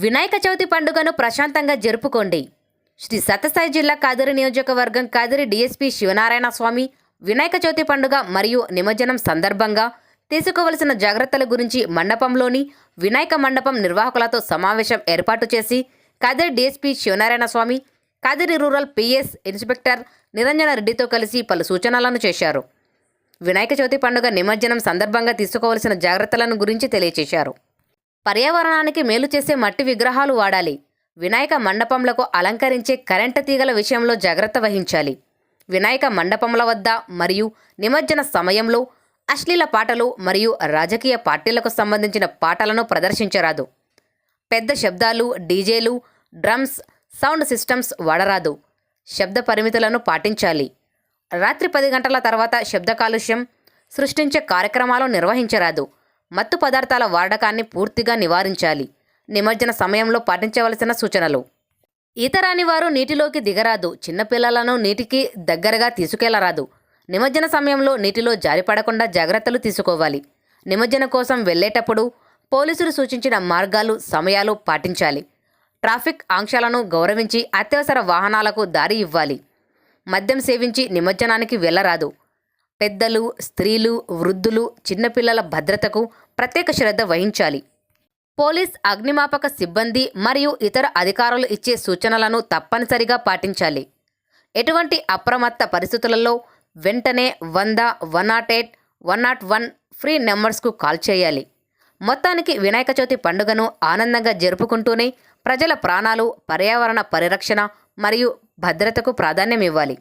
వినాయక చవితి పండుగను ప్రశాంతంగా జరుపుకోండి. శ్రీ సత్యసాయి జిల్లా కాదిరి నియోజకవర్గం కాదిరి డిఎస్పి శివనారాయణ స్వామి వినాయక చవితి పండుగ మరియు నిమజ్జనం సందర్భంగా తీసుకోవలసిన జాగ్రత్తల గురించి మండపంలోని వినాయక మండపం నిర్వాహకులతో సమావేశం ఏర్పాటు చేసి Kadiri DSP Sivanarayana Swamy Kadiri rural PS inspector Niranjana రెడ్డితో కలిసి పలు సూచనలను చేశారు. వినాయక చవితి పండుగ నిమజ్జనం సందర్భంగా తీసుకోవలసిన జాగ్రత్తలను గురించి తెలియచేశారు. పర్యావరణానికి మేలు చేసే మట్టి విగ్రహాలు వాడాలి. వినాయక మండపంలకు అలంకరించే కరెంటు తీగల విషయంలో జాగ్రత్త వహించాలి. వినాయక మండపముల వద్ద మరియు నిమజ్జన సమయంలో అశ్లీల పాటలు మరియు రాజకీయ పార్టీలకు సంబంధించిన పాటలను ప్రదర్శించరాదు. పెద్ద శబ్దాలు డీజేలు డ్రమ్స్ సౌండ్ సిస్టమ్స్ వాడరాదు. శబ్ద పరిమితులను పాటించాలి. రాత్రి పది గంటల తర్వాత శబ్ద కాలుష్యం సృష్టించే కార్యక్రమాలు నిర్వహించరాదు. మత్తు పదార్థాల వాడకాన్ని పూర్తిగా నివారించాలి. నిమజ్జన సమయంలో పాటించవలసిన సూచనలు. ఈతరాని వారు నీటిలోకి దిగరాదు. చిన్నపిల్లలను నీటికి దగ్గరగా తీసుకెళ్ళరాదు. నిమజ్జన సమయంలో నీటిలో జారిపడకుండా జాగ్రత్తలు తీసుకోవాలి. నిమజ్జన కోసం వెళ్ళేటప్పుడు పోలీసులు సూచించిన మార్గాలు సమయాలు పాటించాలి. ట్రాఫిక్ ఆంక్షలను గౌరవించి అత్యవసర వాహనాలకు దారి ఇవ్వాలి. మద్యం సేవించి నిమజ్జనానికి వెళ్ళరాదు. పెద్దలు స్త్రీలు వృద్ధులు చిన్నపిల్లల భద్రతకు ప్రత్యేక శ్రద్ధ వహించాలి. పోలీస్ అగ్నిమాపక సిబ్బంది మరియు ఇతర అధికారులు ఇచ్చే సూచనలను తప్పనిసరిగా పాటించాలి. ఎటువంటి అప్రమత్త పరిస్థితులలో వెంటనే వంద one nought eight one nought one free నెంబర్స్కు call చేయాలి. మొత్తానికి వినాయక చవితి పండుగను ఆనందంగా జరుపుకుంటూనే ప్రజల ప్రాణాలు పర్యావరణ పరిరక్షణ మరియు భద్రతకు ప్రాధాన్యం ఇవ్వాలి.